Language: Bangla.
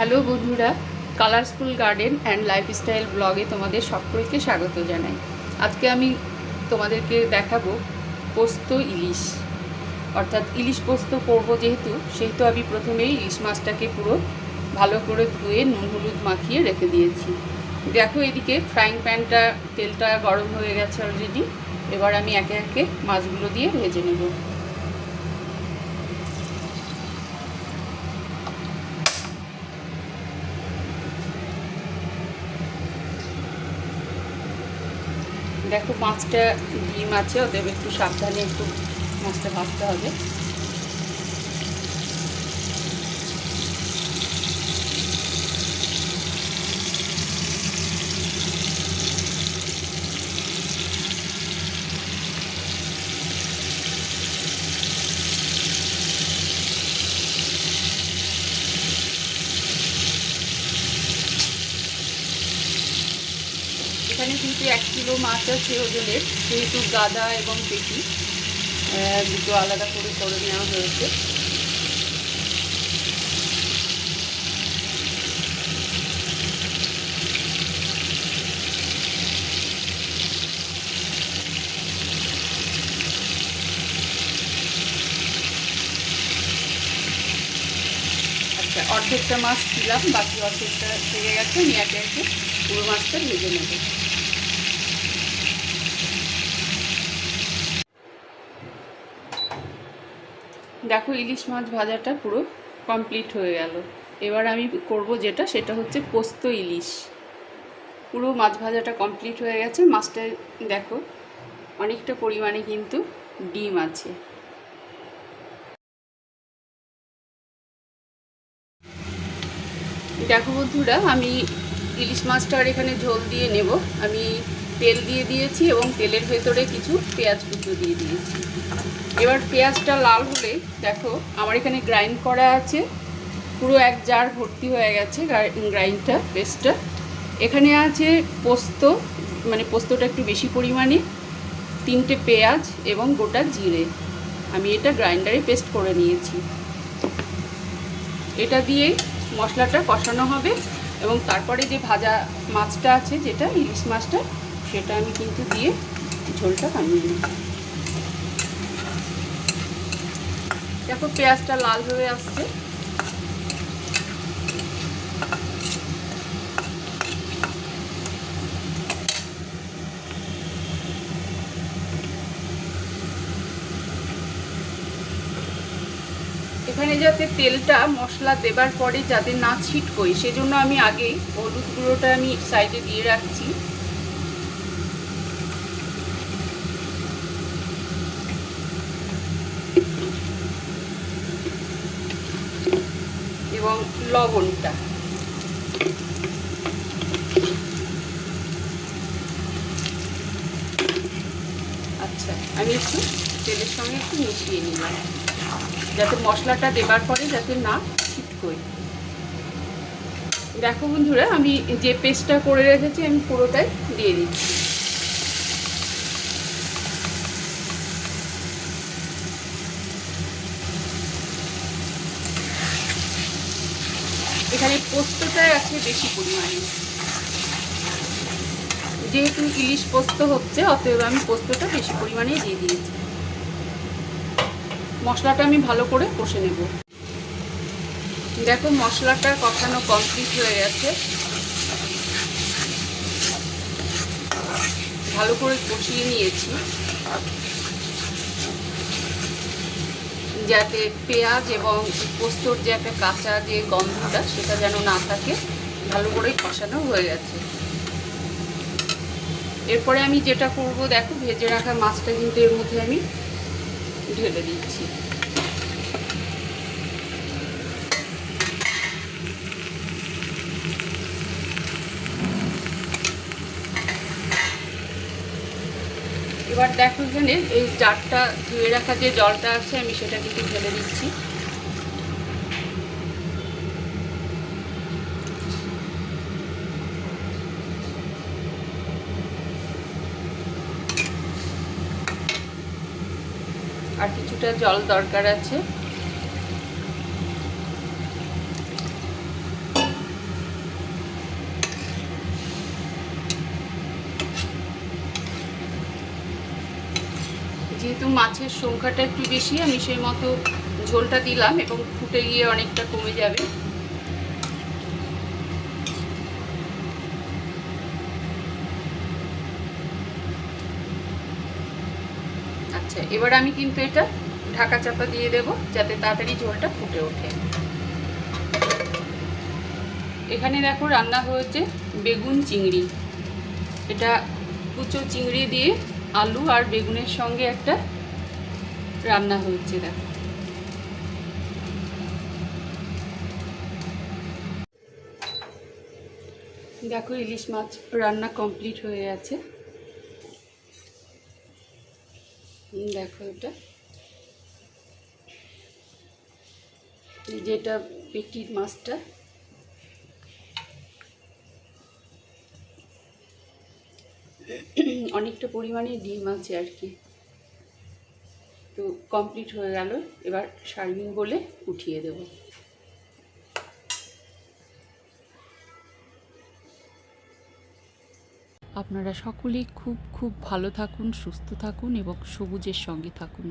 হ্যালো বন্ধুরা কালারসফুল গার্ডেন অ্যান্ড লাইফস্টাইল ব্লগে তোমাদের সকলকে স্বাগত জানাই। আজকে আমি তোমাদেরকে দেখাবো পোস্ত ইলিশ। অর্থাৎ ইলিশ পোস্ত করব যেহেতু, সেহেতু আমি প্রথমেই ইলিশ মাছটাকে পুরো ভালো করে ধুয়ে নুন হলুদ মাখিয়ে রেখে দিয়েছি। দেখো এদিকে ফ্রাইং প্যানটা, তেলটা গরম হয়ে গেছে অলরেডি এবার আমি একে একে মাছগুলো দিয়ে ভেজে নেব। দেখো পাঁচটা ডিম আছে ওদের একটু সাবধানে একটু মাছটা ভাজতে হবে। এখানে কিন্তু এক কিলো মাছ আছে ওজনের যেহেতু গাদা এবং পেটি। দুটো আলাদা করে করে নেওয়া হয়েছে। আচ্ছা অর্ধেকটা মাছ দিলাম, বাকি অর্ধেকটা থেকে গেছে, নিয়ে একে পুরো মাছটা ভেজে নেব। দেখো ইলিশ মাছ ভাজাটা পুরো কমপ্লিট হয়ে গেল। এবার আমি করব যেটা, সেটা হচ্ছে পোস্ত ইলিশ। পুরো মাছ ভাজাটা কমপ্লিট হয়ে গেছে। মাছটা দেখো, অনেকটা পরিমাণে কিন্তু ডিম আছে। দেখো বন্ধুরা, আমি ইলিশ মাছটা আর এখানে ঝোল দিয়ে নেব। আমি তেল দিয়ে দিয়েছি এবং তেলের ভেতরে কিছু পেঁয়াজ কুচো দিয়ে দিয়েছি। এবার পেঁয়াজটা লাল হলে, দেখো, আমার এখানে গ্রাইন্ড করা আছে। পুরো এক জার ভর্তি হয়ে গেছে গ্রাইন্ডটা পেস্টটা এখানে আছে পোস্ত মানে পোস্তটা একটু বেশি পরিমাণে, তিনটে পেঁয়াজ এবং গোটা জিরে। আমি এটা গ্রাইন্ডারে পেস্ট করে নিয়েছি। এটা দিয়ে মশলাটা কষানো হবে এবং তারপরে যে ভাজা মাছটা আছে, যেটা ইলিশ মাছটা, সেটা আমি কিন্তু দিয়ে ঝোলটা বানিয়ে নিই দেখো পেঁয়াজটা লাল হয়ে আসছে। এখানে যাতে তেলটা মশলা দেবার পরে যাতে না ছিটকোয়, সেজন্য আমি আগেই হলুদ গুঁড়োটা আমি সাইডে দিয়ে রাখছি এবং লবণটা। আচ্ছা আমি একটু তেলের সঙ্গে একটু মিশিয়ে নিলাম। যাতে মশলাটা দেবার পরে যাতে না ছিটকোয়। দেখো বন্ধুরা, আমি যে পেস্টটা করে রেখেছি, আমি পুরোটাই দিয়ে দিচ্ছি। এখানে পোস্তটাই আছে বেশি পরিমাণে। যেহেতু ইলিশ পোস্ত হচ্ছে, অতএব আমি পোস্তটা বেশি পরিমাণে দিয়ে দিয়েছি। মশলাটা আমি ভালো করে কষে নেব। দেখো মশলাটা কষানো কমপ্লিট হয়ে গেছে। ভালো করে কষিয়ে নিয়েছি। যাতে পেঁয়াজ এবং পোস্তর যে একটা কাঁচা যে গন্ধটা, সেটা যেন না থাকে, ভালো করেই কষানো হয়ে গেছে। এরপরে আমি যেটা করব, দেখো, ভেজে রাখা মাছটা কিন্তু এর মধ্যে আমি ঢেলে দিচ্ছি। এবার দেখো এখানে এই জারটা ধুয়ে রাখা যে জলটা আছে, আমি সেটা কিন্তু ঢেলে দিচ্ছি। আর কিছুটা জল দরকার আছে। যেহেতু মাছের সংখ্যাটা একটু বেশি, আমি সেই মতো ঝোলটা দিলাম এবং ফুটে গিয়ে অনেকটা কমে যাবে। আচ্ছা এবার আমি কিন্তু এটা ঢাকা চাপা দিয়ে দেব যাতে তাড়াতাড়ি ঝোলটা ফুটে ওঠে। এখানে দেখো রান্না হয়েছে বেগুন চিংড়ি। এটা কুচো চিংড়ি দিয়ে আলু আর বেগুনের সঙ্গে একটা রান্না হয়েছে, দেখো। দেখো, ইলিশ মাছ রান্না কমপ্লিট হয়ে আছে দেখো এটা। যেটা পেটির মাছটা অনেকটা পরিমাণে ডিম আছে আর কি। তো কমপ্লিট হয়ে গেল। এবার সার্ভিং বলে উঠিয়ে দেব। আপনারা সকলেই খুব খুব ভালো থাকুন, সুস্থ থাকুন এবং সবুজের সঙ্গে থাকুন।